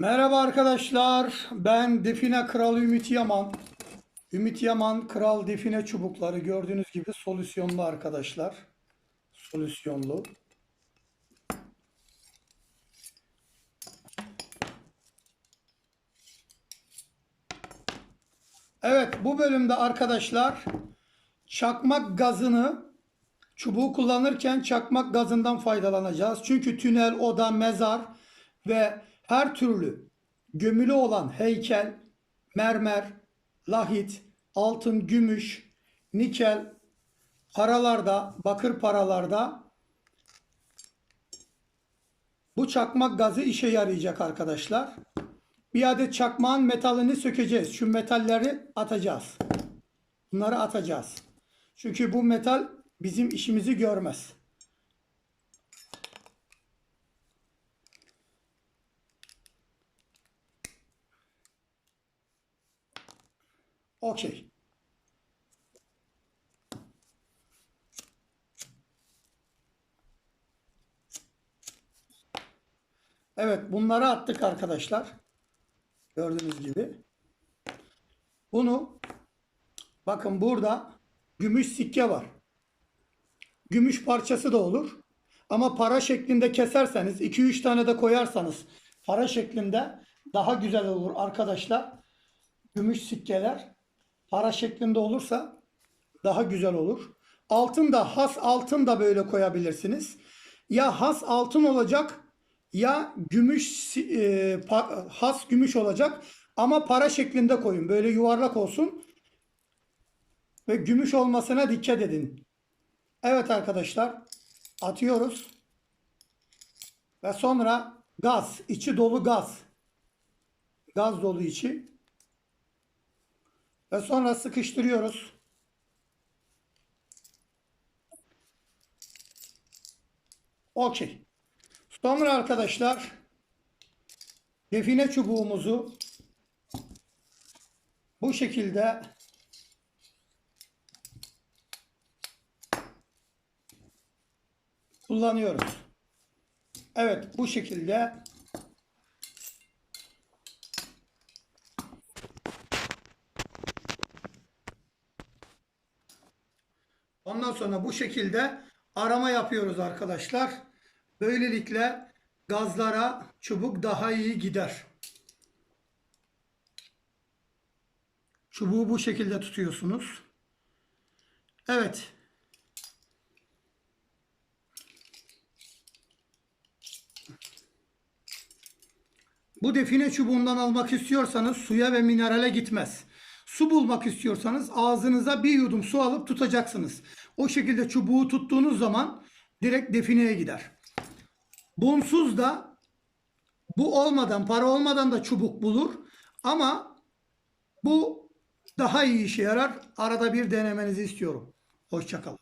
Merhaba arkadaşlar. Ben Define Kralı Ümit Yaman. Ümit Yaman Kral Define çubukları gördüğünüz gibi solüsyonlu arkadaşlar. Solüsyonlu. Evet bu bölümde arkadaşlar çakmak gazını çubuğu kullanırken çakmak gazından faydalanacağız. Çünkü tünel, oda, mezar ve her türlü gömülü olan heykel, mermer, lahit, altın, gümüş, nikel, paralarda, bakır paralarda bu çakmak gazı işe yarayacak arkadaşlar. Bir adet çakmağın metalini sökeceğiz. Şu metalleri atacağız. Bunları atacağız. Çünkü bu metal bizim işimizi görmez. Okey. Evet bunları attık arkadaşlar. Gördüğünüz gibi. Bunu bakın burada gümüş sikke var. Gümüş parçası da olur. Ama para şeklinde keserseniz 2-3 tane de koyarsanız para şeklinde daha güzel olur arkadaşlar. Gümüş sikkeler para şeklinde olursa daha güzel olur. Altın da has altın da böyle koyabilirsiniz. Ya has altın olacak ya gümüş e, pa- has gümüş olacak ama para şeklinde koyun. Böyle yuvarlak olsun ve gümüş olmasına dikkat edin. Evet arkadaşlar atıyoruz ve sonra gaz içi dolu gaz gaz dolu içi ve sonra sıkıştırıyoruz. Okey. Sonra arkadaşlar define çubuğumuzu bu şekilde kullanıyoruz. Evet bu şekilde Ondan sonra bu şekilde arama yapıyoruz arkadaşlar. Böylelikle gazlara çubuk daha iyi gider. Çubuğu bu şekilde tutuyorsunuz. Evet. Bu define çubuğundan almak istiyorsanız suya ve minerale gitmez. Su bulmak istiyorsanız ağzınıza bir yudum su alıp tutacaksınız. O şekilde çubuğu tuttuğunuz zaman direkt defineye gider. Bunsuz da bu olmadan, para olmadan da çubuk bulur. Ama bu daha iyi işe yarar. Arada bir denemenizi istiyorum. Hoşçakalın.